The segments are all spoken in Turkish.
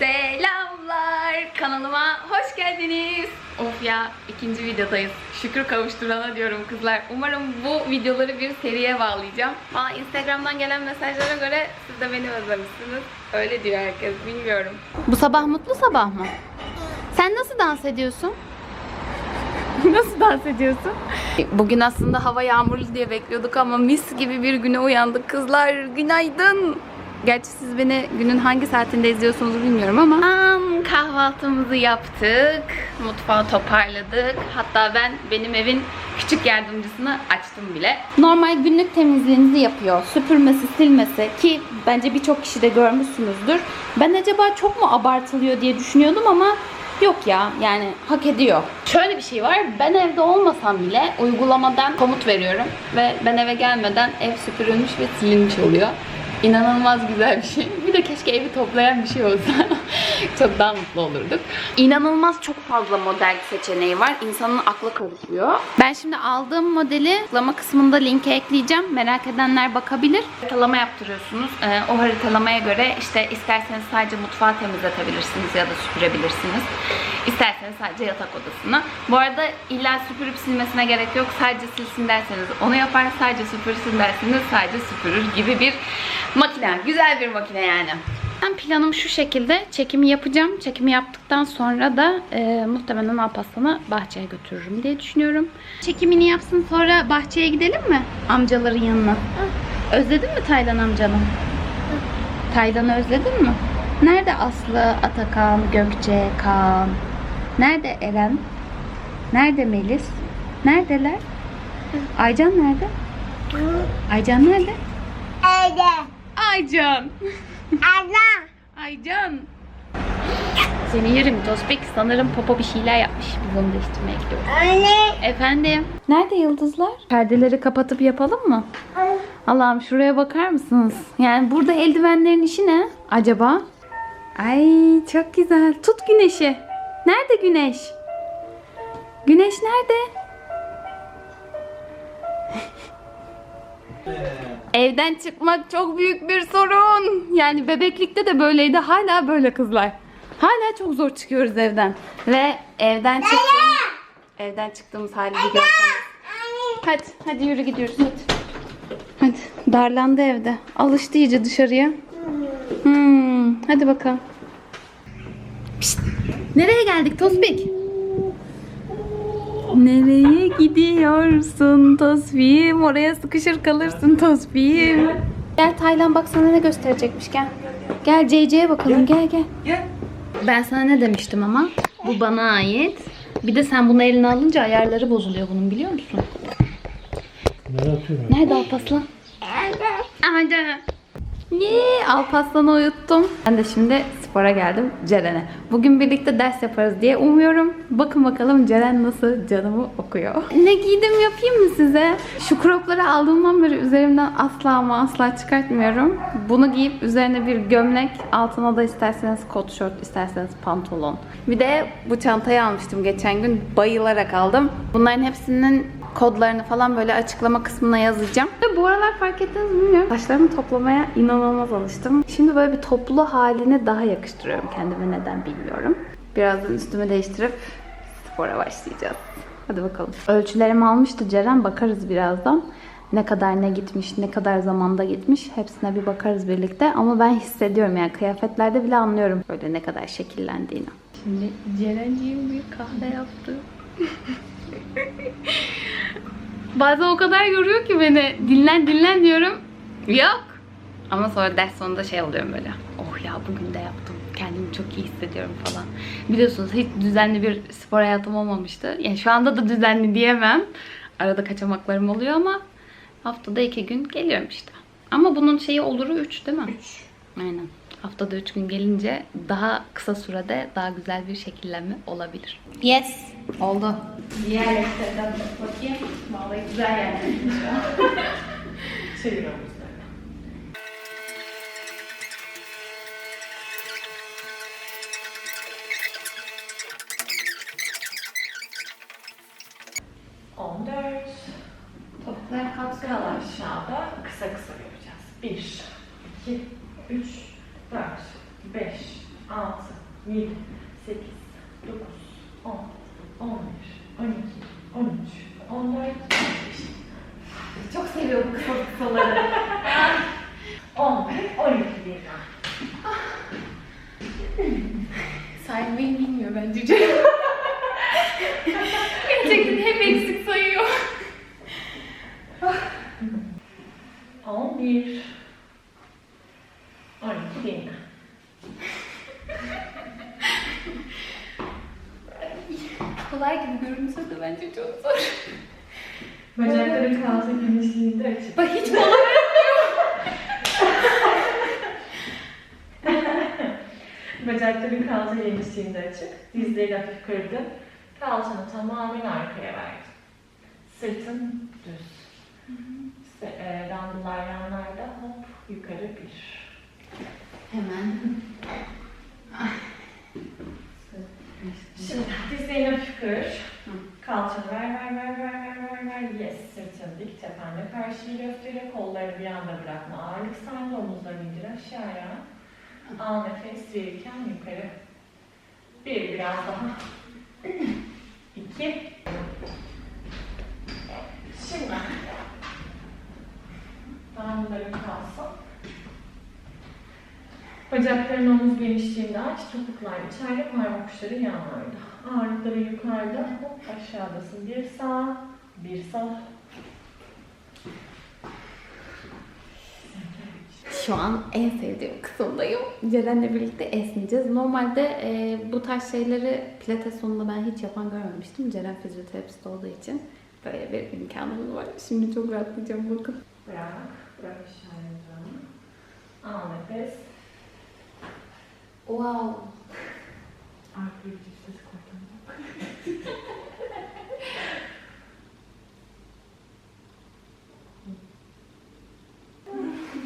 Selamlar kanalıma hoş geldiniz. Of ya ikinci videodayız. Şükür kavuşturana diyorum kızlar. Umarım bu videoları bir seriye bağlayacağım. Valla Instagram'dan gelen mesajlara göre siz de beni özlemişsiniz. Öyle diyor herkes bilmiyorum. Bu sabah mutlu sabah mı? Sen nasıl dans ediyorsun? Nasıl dans ediyorsun? Bugün aslında hava yağmurlu diye bekliyorduk ama mis gibi bir güne uyandık kızlar. Günaydın. Gerçi siz beni günün hangi saatinde izliyorsunuz bilmiyorum ama Am, kahvaltımızı yaptık. Mutfağı toparladık. Hatta ben benim evin küçük yardımcısını açtım bile. Normal günlük temizliğinizi yapıyor. Süpürmesi, silmesi ki bence birçok kişi de görmüşsünüzdür. Ben acaba çok mu abartılıyor diye düşünüyordum ama Yok ya yani hak ediyor. Şöyle bir şey var. Ben evde olmasam bile uygulamadan komut veriyorum ve ben eve gelmeden ev süpürülmüş ve silinmiş oluyor. İnanılmaz güzel bir şey. Bir de keşke evi toplayan bir şey olsa. çok daha mutlu olurduk. İnanılmaz çok fazla model seçeneği var. İnsanın aklı karışıyor. Ben şimdi aldığım modeli açıklama kısmında linke ekleyeceğim. Merak edenler bakabilir. Haritalama yaptırıyorsunuz. Ee, o haritalamaya göre işte isterseniz sadece mutfağı temizletebilirsiniz ya da süpürebilirsiniz. İsterseniz sadece yatak odasını. Bu arada illa süpürüp silmesine gerek yok. Sadece silsin derseniz onu yapar. Sadece süpürsün derseniz sadece süpürür gibi bir makine. Güzel bir makine yani. Ben planım şu şekilde. Çekimi yapacağım. Çekimi yaptıktan sonra da e, muhtemelen Alparslan'ı bahçeye götürürüm diye düşünüyorum. Çekimini yapsın sonra bahçeye gidelim mi? Amcaların yanına. Özledin mi Taylan amcanı? Taylan'ı özledin mi? Nerede Aslı, Atakan, Gökçe, Kaan? Nerede Eren? Nerede Melis? Neredeler? Aycan nerede? Aycan nerede? Evde. Aycan. Ana. Aycan. Seni yerim Tospik. Sanırım Popo bir şeyler yapmış. Biz onu değiştirmeye gidiyoruz. Anne. Efendim? Nerede yıldızlar? Perdeleri kapatıp yapalım mı? Allah'ım şuraya bakar mısınız? Yani burada eldivenlerin işi ne acaba? Ay çok güzel. Tut güneşi. Nerede güneş? Güneş nerede? Evden çıkmak çok büyük bir sorun. Yani bebeklikte de böyleydi. Hala böyle kızlar. Hala çok zor çıkıyoruz evden. Ve evden çıktığımız, evden çıktığımız hali bir görseniz. Hadi, hadi yürü gidiyoruz hadi. Hadi, darlandı evde. Alıştı iyice dışarıya. Hmm, hadi bakalım. Nereye geldik Tospik? Nereye gidiyorsun Tosbihim? Oraya sıkışır kalırsın Tosbihim. Gel Taylan bak sana ne gösterecekmiş gel. Gel CC'ye bakalım gel gel. Gel. Ben sana ne demiştim ama? Bu bana ait. Bir de sen bunu eline alınca ayarları bozuluyor bunun biliyor musun? Nereye atıyorum? Nerede Alpaslan? Hadi. Yee, Alpaslan'ı uyuttum. Ben de şimdi spora geldim Ceren'e. Bugün birlikte ders yaparız diye umuyorum. Bakın bakalım Ceren nasıl canımı okuyor. Ne giydim yapayım mı size? Şu cropları aldığımdan beri üzerimden asla ama asla çıkartmıyorum. Bunu giyip üzerine bir gömlek, altına da isterseniz kot şort, isterseniz pantolon. Bir de bu çantayı almıştım geçen gün. Bayılarak aldım. Bunların hepsinin kodlarını falan böyle açıklama kısmına yazacağım. Ve bu aralar fark ettiniz mi bilmiyorum. Saçlarımı toplamaya inanılmaz alıştım. Şimdi böyle bir toplu halini daha yakıştırıyorum kendime neden bilmiyorum. Birazdan üstümü değiştirip spora başlayacağız. Hadi bakalım. Ölçülerimi almıştı Ceren. Bakarız birazdan. Ne kadar ne gitmiş, ne kadar zamanda gitmiş. Hepsine bir bakarız birlikte. Ama ben hissediyorum yani kıyafetlerde bile anlıyorum böyle ne kadar şekillendiğini. Şimdi Ceren'ciğim bir kahve yaptı. Bazen o kadar yoruyor ki beni. Dinlen dinlen diyorum. Yok. Ama sonra ders sonunda şey oluyorum böyle. Oh ya bugün de yaptım. Kendimi çok iyi hissediyorum falan. Biliyorsunuz hiç düzenli bir spor hayatım olmamıştı. Yani şu anda da düzenli diyemem. Arada kaçamaklarım oluyor ama haftada iki gün geliyorum işte. Ama bunun şeyi oluru 3 değil mi? 3. Aynen. Haftada 3 gün gelince daha kısa sürede daha güzel bir şekillenme olabilir. Yes. Oldu. Diğer lekterden bakayım. Vallahi güzel yani. Çevir abi. On dört. Topuklar kalkıyor. Aşağıda kısa kısa yapacağız. Bir, iki, üç, dört, beş, 6, 7, 8, 9, 10, 11, 12, 13, 14, 15. Çok seviyorum kısa kısaları. 11, 12 birden. Saymayı bilmiyor bence. Gerçekten hep eksik sayıyor. 11, 12 birden. Kolay gibi görünse de bence çok zor. Bacakların kalça genişliğinde açık. Bak hiç bana Bacakların kalça genişliğinde açık. Dizleri hafif kırdı. Kalçanı tamamen arkaya verdi. Sırtın düz. İşte, e, randılar yanlarda hop yukarı bir. Hemen. Şimdi dizlerini hafif kır. Kalçanı ver ver ver ver. Yes. Sırtını dik tepenle karşıyı gösteriyor. Kollarını bir anda bırakma. Ağırlık sende omuzlarını indir aşağıya. Al nefes verirken yukarı. Bir biraz daha. İki. Şimdi. Damlaların kalsın. Bacakların omuz genişliğinde aç. Topuklar içeride, parmak uçları yanlarda. Ağırlıkları yukarıda, hop aşağıdasın. Bir sağ, bir sol. Şu an en sevdiğim kısımdayım. Ceren'le birlikte esneyeceğiz. Normalde e, bu tarz şeyleri pilates sonunda ben hiç yapan görmemiştim. Ceren fizyoterapist olduğu için böyle bir imkanımız var. Şimdi çok rahatlayacağım bakın. Bırak, bırak canım. Al nefes. Wow. Arkayı ses koydum.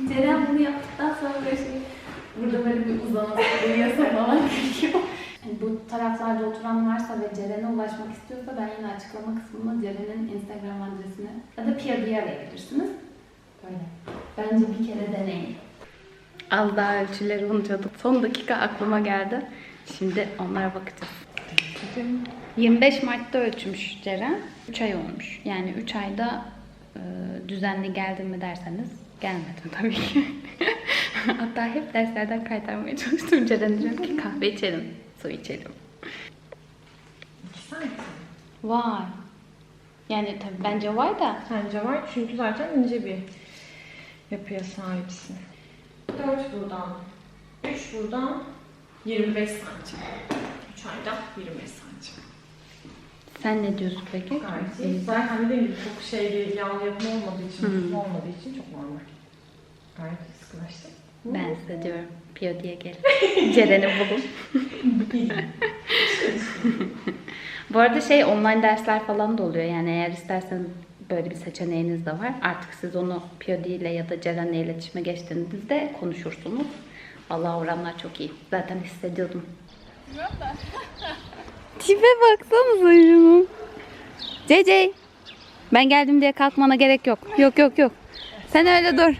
Ceren bunu yaptıktan sonra böyle şey, burada böyle bir uzanıp uyuyasa falan. Yani bu taraflarda oturan varsa ve Ceren'e ulaşmak istiyorsa ben yine açıklama kısmına Ceren'in Instagram adresini ya da PRD'yi arayabilirsiniz. Böyle. Bence bir kere deneyin. Az daha ölçüleri unutuyorduk. Son dakika aklıma geldi. Şimdi onlara bakacağız. 25 Mart'ta ölçmüş Ceren. 3 ay olmuş. Yani 3 ayda e, düzenli geldim mi derseniz gelmedim tabii ki. Hatta hep derslerden kaytarmaya çalıştım. Ceren diyorum ki kahve içelim, su içelim. Var. Yani tabii bence var da. Sence var çünkü zaten ince bir yapıya sahipsin. 4 buradan, 3 buradan 25 santim. 3 ayda 25 santim. Sen ne diyorsun peki? Gayet iyi. Zaten dediğim gibi çok şey bir yağ yapma olmadığı için, hmm. olmadığı için çok normal. Gayet sıkılaştı. Ben size diyorum. Piyodiye gelin. Ceren'i bulun. Bu arada şey online dersler falan da oluyor. Yani eğer isterseniz böyle bir seçeneğiniz de var. Artık siz onu Piyodi ile ya da Ceren'le iletişime geçtiğinizde konuşursunuz. Allah oranlar çok iyi. Zaten hissediyordum. Tipe baksanıza şunu. CC. Ben geldim diye kalkmana gerek yok. Yok yok yok. Sen öyle dur.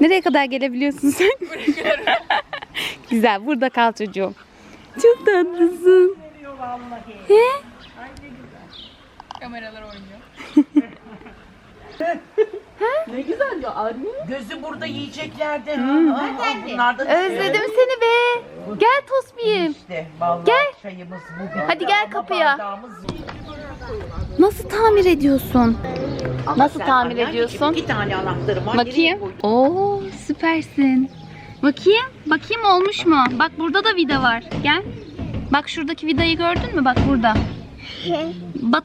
Nereye kadar gelebiliyorsun sen? Güzel. Burada kal çocuğum. Çok tatlısın. He? Kameralar oynuyor. Ne güzel ya anne. Gözü burada yiyeceklerde. Ha, bunlar da Özledim seni be. Gel Tosbiyim. işte. Vallahi Gel. çayımız bu. Hadi gel kapıya. bardağımız. Nasıl tamir ediyorsun? Nasıl tamir ediyorsun? İki tane anahtarım var. Bakayım. Oo süpersin. Bakayım. Bakayım olmuş mu? Bak burada da vida var. Gel. Bak şuradaki vidayı gördün mü? Bak burada. Bat,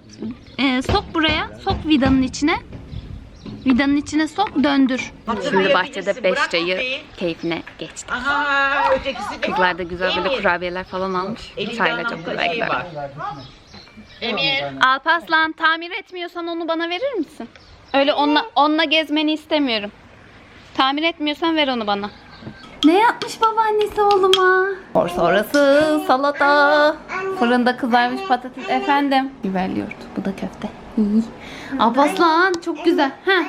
e, sok buraya. Sok vidanın içine. Vidanın içine sok döndür. Şimdi bahçede beş çayı keyfine geçti. Aha ötekisi de Kızlar da güzel böyle kurabiyeler falan almış. Çayla çok anahtar Emir. Alpaslan tamir etmiyorsan onu bana verir misin? Öyle onunla, onunla gezmeni istemiyorum. Tamir etmiyorsan ver onu bana. Ne yapmış babaannesi oğluma? Spor sonrası salata. Fırında kızarmış patates. Efendim. Biberli yoğurt. Bu da köfte. İyi. Alpaslan çok güzel. Heh.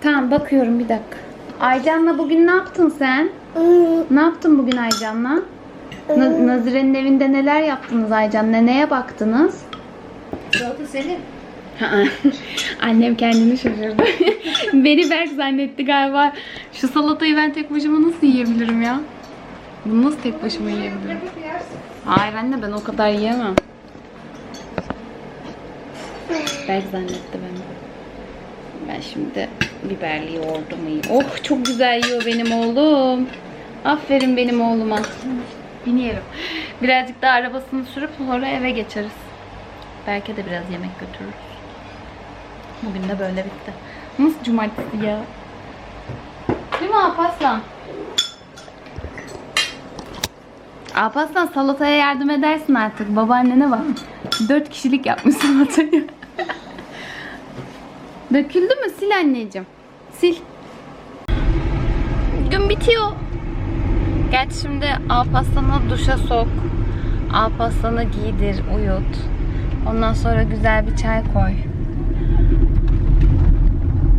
Tamam bakıyorum bir dakika. Aycan'la bugün ne yaptın sen? Ne yaptın bugün Aycan'la? Na- Nazire'nin evinde neler yaptınız Aycan? Neye baktınız? Salata senin. Annem kendini şaşırdı. Beni Berk zannetti galiba. Şu salatayı ben tek başıma nasıl yiyebilirim ya? Bunu nasıl tek başıma yiyebilirim? Hayır anne ben o kadar yiyemem. Berk zannetti beni. Ben şimdi biberli yoğurdumu yiyeyim. Oh çok güzel yiyor benim oğlum. Aferin benim oğluma. Biniyorum. Birazcık daha arabasını sürüp sonra eve geçeriz. Belki de biraz yemek götürürüz. Bugün de böyle bitti. Nasıl cumartesi ya? Değil mi Alparslan? Alparslan salataya yardım edersin artık. Babaannene bak. Dört kişilik yapmış salatayı. Döküldü mü? Sil anneciğim. Sil. Gün bitiyor. Geç şimdi Alparslan'ı duşa sok. Alparslan'ı giydir, uyut. Ondan sonra güzel bir çay koy.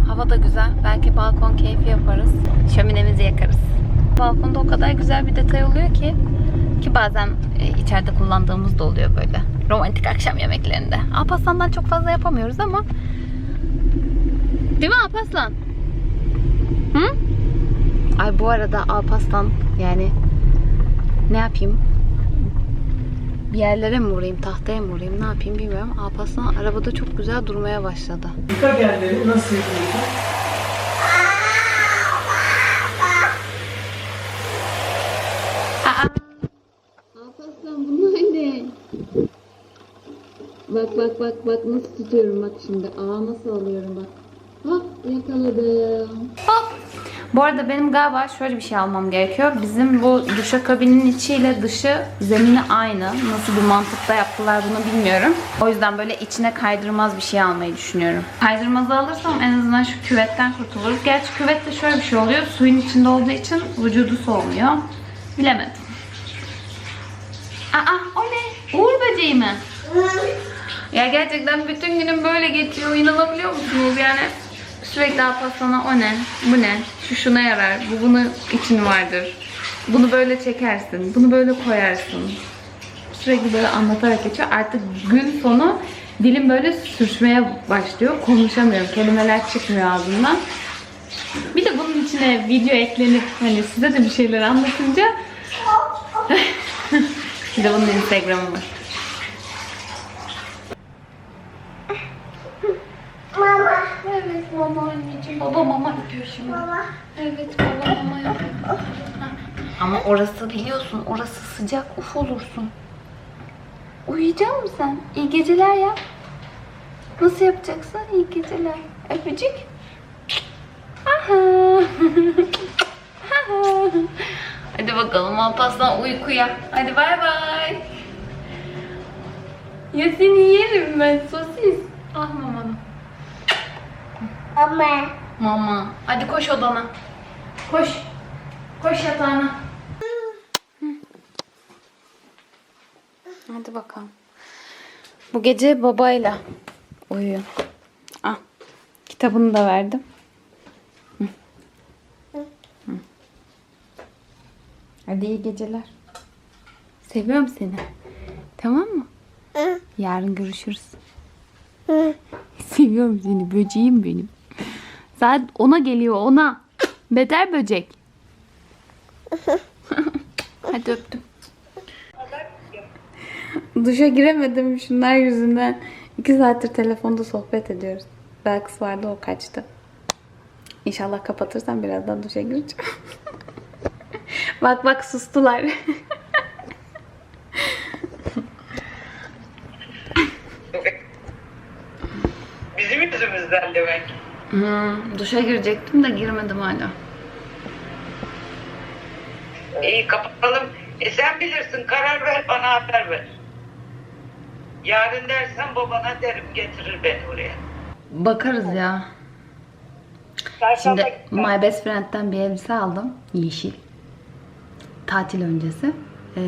Hava da güzel. Belki balkon keyfi yaparız. Şöminemizi yakarız. Balkonda o kadar güzel bir detay oluyor ki ki bazen e, içeride kullandığımız da oluyor böyle. Romantik akşam yemeklerinde. Alparslan'dan çok fazla yapamıyoruz ama Değil mi Alparslan? Hı? Ay bu arada Alparslan yani ne yapayım? Bir yerlere mi vurayım, tahtaya mı vurayım, ne yapayım bilmiyorum. Alparslan arabada çok güzel durmaya başladı. Yıka genleri nasıl yapıyorsun? Aa! Alparslan bunlar ne? Bak bak bak bak nasıl tutuyorum bak şimdi. Aa nasıl alıyorum bak. Hop yakaladım. Hop. Bu arada benim galiba şöyle bir şey almam gerekiyor. Bizim bu duşakabinin içiyle dışı zemini aynı. Nasıl bir mantıkta yaptılar bunu bilmiyorum. O yüzden böyle içine kaydırmaz bir şey almayı düşünüyorum. Kaydırmazı alırsam en azından şu küvetten kurtuluruz. Gerçi küvette şöyle bir şey oluyor. Suyun içinde olduğu için vücudu soğumuyor. Bilemedim. Aa o ne? Uğur böceği mi? Ya gerçekten bütün günüm böyle geçiyor. İnanabiliyor musunuz yani? Sürekli Alparslan'a o ne? Bu ne? Şu şuna yarar. Bu bunun için vardır. Bunu böyle çekersin. Bunu böyle koyarsın. Sürekli böyle anlatarak geçiyor. Artık gün sonu dilim böyle sürçmeye başlıyor. Konuşamıyorum. Kelimeler çıkmıyor ağzımdan. Bir de bunun içine video eklenip hani size de bir şeyler anlatınca bir de bunun Instagram'ı var. Mama. Evet mama anneciğim. Baba mama yapıyor şimdi. Mama. Evet baba mama yapıyor. Ama orası biliyorsun orası sıcak uf olursun. Uyuyacak mısın sen? İyi geceler yap. Nasıl yapacaksın? İyi geceler. Öpücük. Aha. Aha. Hadi bakalım Alparslan uykuya. Hadi bay bay. Ya seni yerim ben sosis. Ah mamanı. Mama. Mama. Hadi koş odana. Koş. Koş yatağına. Hadi bakalım. Bu gece babayla uyuyun. Ah. Kitabını da verdim. Hı. Hı. Hadi iyi geceler. Seviyorum seni. Tamam mı? Yarın görüşürüz. Seviyorum seni böceğim benim. Saat ona geliyor ona. Beter böcek. Hadi öptüm. Duşa giremedim şunlar yüzünden. İki saattir telefonda sohbet ediyoruz. Belkıs vardı o kaçtı. İnşallah kapatırsam birazdan duşa gireceğim. bak bak sustular. Bizim yüzümüzden demek. Hmm, duşa girecektim de girmedim hala. İyi kapatalım. E sen bilirsin karar ver bana haber ver. Yarın dersen babana derim getirir beni oraya. Bakarız ya. Şimdi My Best Friend'den bir elbise aldım. Yeşil. Tatil öncesi. Ee,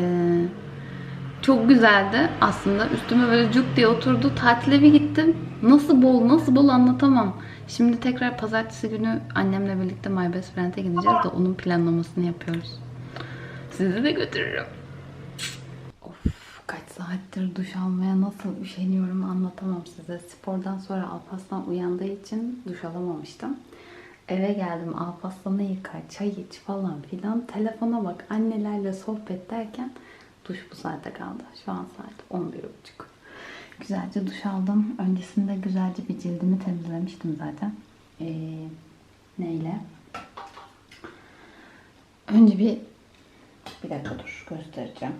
çok güzeldi aslında. Üstüme böyle cuk diye oturdu. Tatile bir gittim. Nasıl bol, nasıl bol anlatamam. Şimdi tekrar pazartesi günü annemle birlikte My Best Friend'e gideceğiz de onun planlamasını yapıyoruz. Sizi de götürürüm. Of kaç saattir duş almaya nasıl üşeniyorum anlatamam size. Spordan sonra Alparslan uyandığı için duş alamamıştım. Eve geldim Alparslan'ı yıkar, çay iç falan filan. Telefona bak annelerle sohbet derken duş bu saate kaldı. Şu an saat 11.30. Güzelce duş aldım. Öncesinde güzelce bir cildimi temizlemiştim zaten. Ee, neyle? Önce bir bir dakika dur göstereceğim.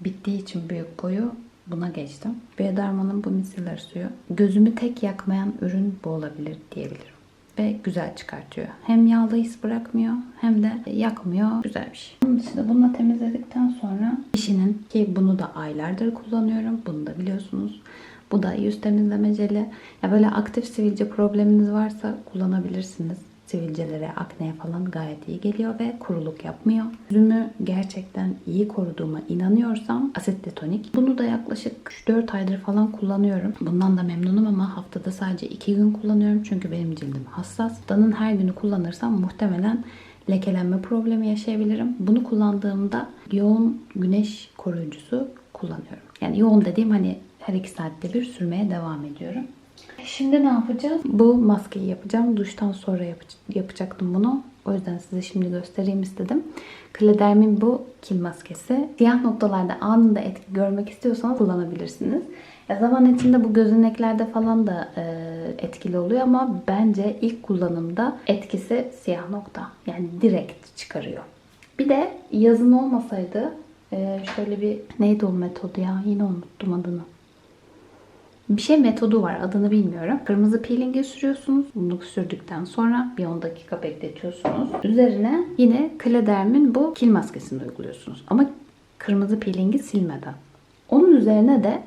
Bittiği için büyük boyu buna geçtim. Bioderma'nın bu micellar suyu. Gözümü tek yakmayan ürün bu olabilir diyebilirim. Ve güzel çıkartıyor. Hem yağlı his bırakmıyor hem de yakmıyor. Güzel bir şey. Bunun dışında bununla temizledikten sonra kişinin ki bunu da aylardır kullanıyorum. Bunu da biliyorsunuz. Bu da yüz temizleme jeli. Ya böyle aktif sivilce probleminiz varsa kullanabilirsiniz. Sivilcelere, akneye falan gayet iyi geliyor ve kuruluk yapmıyor. Yüzümü gerçekten iyi koruduğuma inanıyorsam asitli tonik. Bunu da yaklaşık 4 aydır falan kullanıyorum. Bundan da memnunum ama haftada sadece 2 gün kullanıyorum. Çünkü benim cildim hassas. Danın her günü kullanırsam muhtemelen lekelenme problemi yaşayabilirim. Bunu kullandığımda yoğun güneş koruyucusu kullanıyorum. Yani yoğun dediğim hani her iki saatte bir sürmeye devam ediyorum. Şimdi ne yapacağız? Bu maskeyi yapacağım. Duştan sonra yap- yapacaktım bunu. O yüzden size şimdi göstereyim istedim. Kledermin bu kil maskesi. Siyah noktalarda anında etki görmek istiyorsanız kullanabilirsiniz. Ya zaman içinde bu gözeneklerde falan da e, etkili oluyor ama bence ilk kullanımda etkisi siyah nokta. Yani direkt çıkarıyor. Bir de yazın olmasaydı e, şöyle bir neydi o metodu ya? Yine unuttum adını. Bir şey metodu var adını bilmiyorum. Kırmızı peelingi sürüyorsunuz. Bunu sürdükten sonra bir 10 dakika bekletiyorsunuz. Üzerine yine Klederm'in bu kil maskesini uyguluyorsunuz. Ama kırmızı peelingi silmeden. Onun üzerine de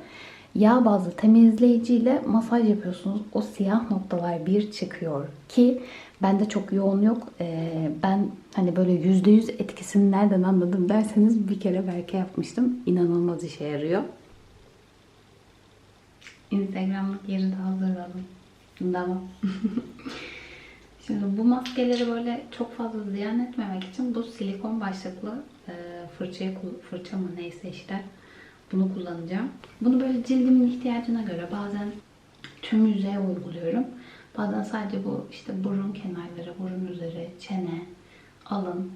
yağ bazlı temizleyiciyle masaj yapıyorsunuz. O siyah noktalar bir çıkıyor ki bende çok yoğun yok. Ee, ben hani böyle %100 etkisini nereden anladım derseniz bir kere belki yapmıştım. İnanılmaz işe yarıyor. Instagram'lık yeri de hazırladım. Tamam. Şimdi bu maskeleri böyle çok fazla ziyan etmemek için bu silikon başlıklı e, fırçayı fırça mı neyse işte bunu kullanacağım. Bunu böyle cildimin ihtiyacına göre bazen tüm yüzeye uyguluyorum. Bazen sadece bu işte burun kenarları, burun üzeri, çene, alın.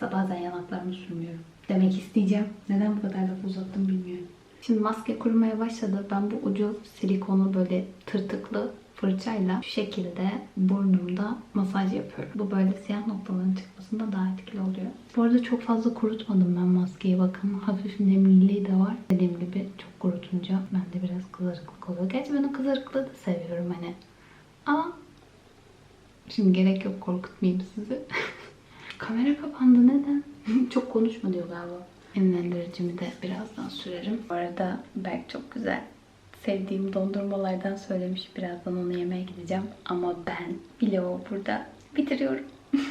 Bazen yanaklarımı sürmüyorum. Demek isteyeceğim. Neden bu kadar laf uzattım bilmiyorum. Şimdi maske kurumaya başladı. Ben bu ucu silikonu böyle tırtıklı fırçayla şu şekilde burnumda masaj yapıyorum. Bu böyle siyah noktaların çıkmasında daha etkili oluyor. Bu arada çok fazla kurutmadım ben maskeyi. Bakın hafif nemliliği de var. Dediğim gibi çok kurutunca bende biraz kızarıklık oluyor. Gerçi ben o kızarıklığı da seviyorum hani. Ama şimdi gerek yok korkutmayayım sizi. Kamera kapandı neden? çok konuşma diyor galiba. Nemlendiricimi de birazdan sürerim. Bu arada Berk çok güzel sevdiğim dondurmalardan söylemiş. Birazdan onu yemeye gideceğim. Ama ben vlogu burada bitiriyorum.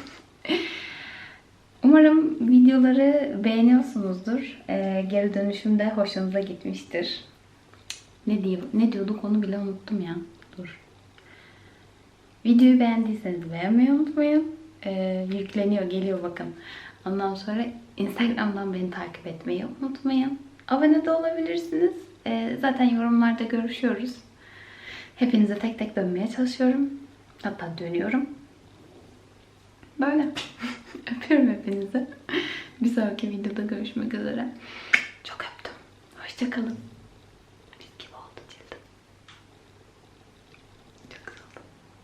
Umarım videoları beğeniyorsunuzdur. Ee, geri dönüşüm de hoşunuza gitmiştir. Ne diyor, ne diyorduk onu bile unuttum ya. Dur. Videoyu beğendiyseniz beğenmeyi unutmayın. Ee, yükleniyor, geliyor bakın. Ondan sonra Instagram'dan beni takip etmeyi unutmayın. Abone de olabilirsiniz. Ee, zaten yorumlarda görüşüyoruz. Hepinize tek tek dönmeye çalışıyorum. Hatta dönüyorum. Böyle. Öpüyorum hepinizi. Bir sonraki videoda görüşmek üzere. Çok öptüm. Hoşçakalın.